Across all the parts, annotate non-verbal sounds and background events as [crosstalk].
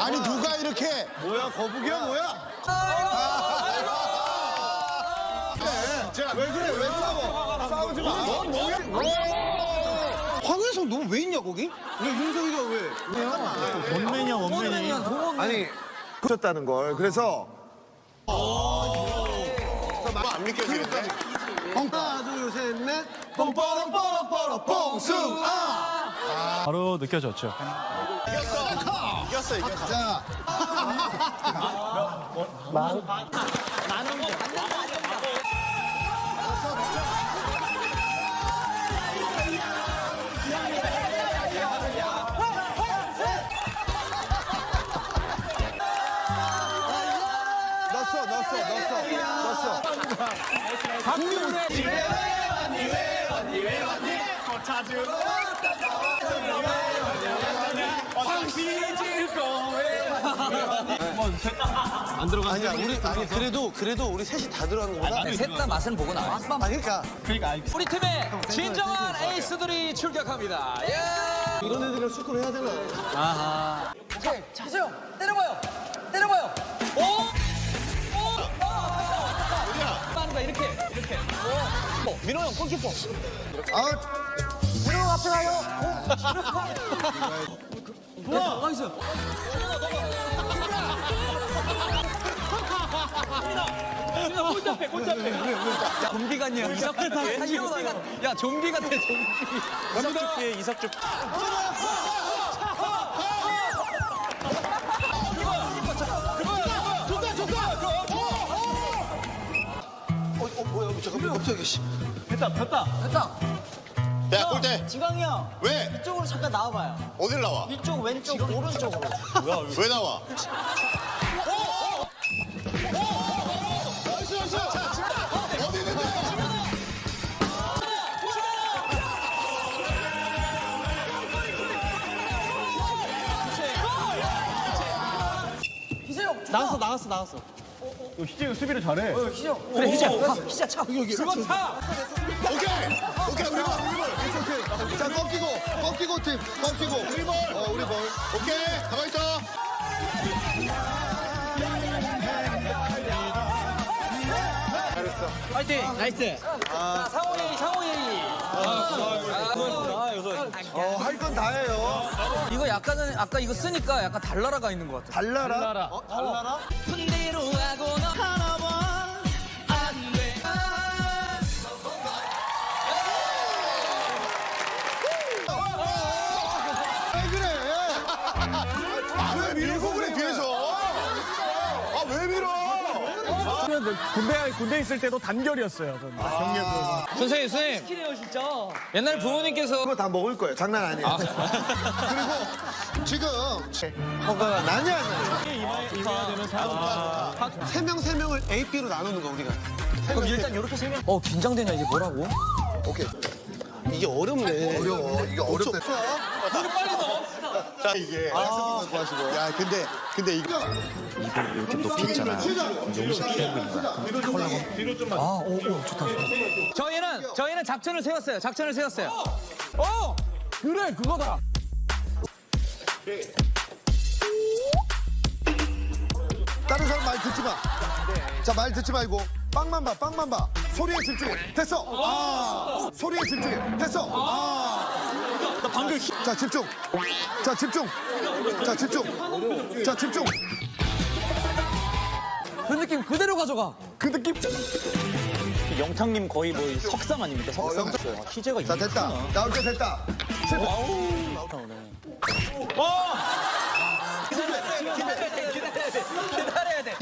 아니 누가 이렇게 뭐야 거북이야 뭐야? 왜 그래 왜 싸워? 싸우지 마. 넌 뭐야? 황혜성 너왜 있냐 거기? 왜 윤석이가 왜? 원맨이야 원맨이. 아니 그쳤다는 걸 그래서 안 믿겨지는데? 하나 둘셋넷 뽕뽀롱뽀롱뽀롱 뽕숭 아. 바로 느껴졌죠. 이겼어 이겼어. 자 넣었어 넣었어 넣었어 넣었어 아니야 우리 아니 그래도 그래도 우리 셋이 다 들어가는 거보다 셋 다 맛을 보고 나와. 아 그러니까 우리 팀의 진정한 에이스들이 출격합니다. 예! 이런 애들을 수습 해야 되나? 오케이, 자세요. 때려봐요. 때려봐요. 오! 오! 아! 하는 거야 이렇게 이렇게. 오. 어, 민호 형 골키퍼. 아웃 형 앞에 가요. 우와, 나이스. 민호 골 잡해, 골 잡해. 야, 좀비 같냐? 이삭주 다 야, 좀비 같아, 좀비. 이삭주 피해 이삭주. 어, 어 뭐야 잠깐만 갑자기 씨. 됐다 됐다. 됐다. 야 골대. 지광이 형 왜? 이쪽으로 잠깐 나와봐요 어딜 나와? 이쪽 왼쪽 오른쪽으로 왜 나와? 어디 있는데? 나왔어 나왔어 나왔어 희재가 수비를 잘해. 그래, 희재, 가. 희재 차. 그거 차. 오케이. 오케이 우리 볼 우리 볼. 오케이 자 꺾이고 꺾이고 팀 꺾이고 우리 볼 어, 우리 볼 오케이 가만 있어. 파이팅. 나이스. 자, 상호 예의, 상호 예의. 어, 할 건 다 해요 이거 약간은 아까 이거 쓰니까 약간 달나라가 있는 것 같아. 달라라 어, 달라라 군대로 하고 너 하나 번안 돼. 왜 그래 왜 밀고 그래 뒤에서? 아 왜 밀어? 군대 군대 있을 때도 단결이었어요. 저는. 선생님, 선생님. 키네요 진짜. 옛날 부모님께서 그거 다 먹을 거예요. 장난 아니에요. [laughs] 그리고 지금 허가가 나냐 안 나냐. 이마에 이마야 되면 사. 세명 세 명을 A, B로 나누는 거 우리가. 그럼 일단 이렇게 세면 어 긴장되냐 이게 뭐라고? 오케이. 이게 어렵네. 어려워. 이게 어렵다 자 이게. 갖고 하시고 야 근데 근데 이거 이렇게 높이 있잖아 저희는 저희는 작전을 세웠어요. 작전을 세웠어요. 어 그래 그거다. 다른 사람 말 듣지 마. 자, 말 듣지 말고 빵만 봐, 빵만 봐. 소리에 집중해. 됐어. 아. 소리에 집중해. 됐어. 아. 나 방금 자, 집중. 자, 집중. 자, 집중. 자, 집중. 그 느낌 그대로 가져가. 그 느낌. 영탁님 거의 뭐 석상 아닙니까? 석상. 어, 희재가 자, 됐다. 나올 때 됐다. 실패. 기다려야 돼.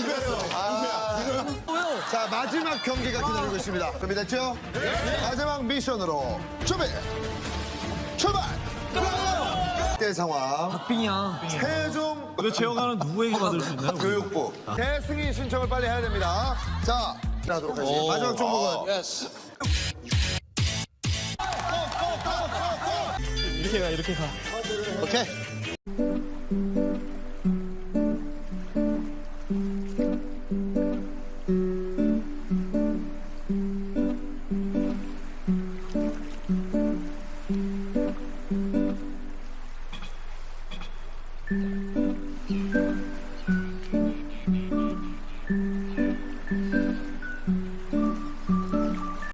자, 마지막 경기가 기다리고 있습니다. 준비됐죠? 마지막 미션으로 준비. 출발. 때 상황. 빙이야. 최종 왜 재영아는 누구에게 받을 수 있나요? 교육부 대승위 신청을 빨리 해야 됩니다. 자, 하도록 하겠습니다. 마지막 종목은 이렇게 가 이렇게 가. 오케이.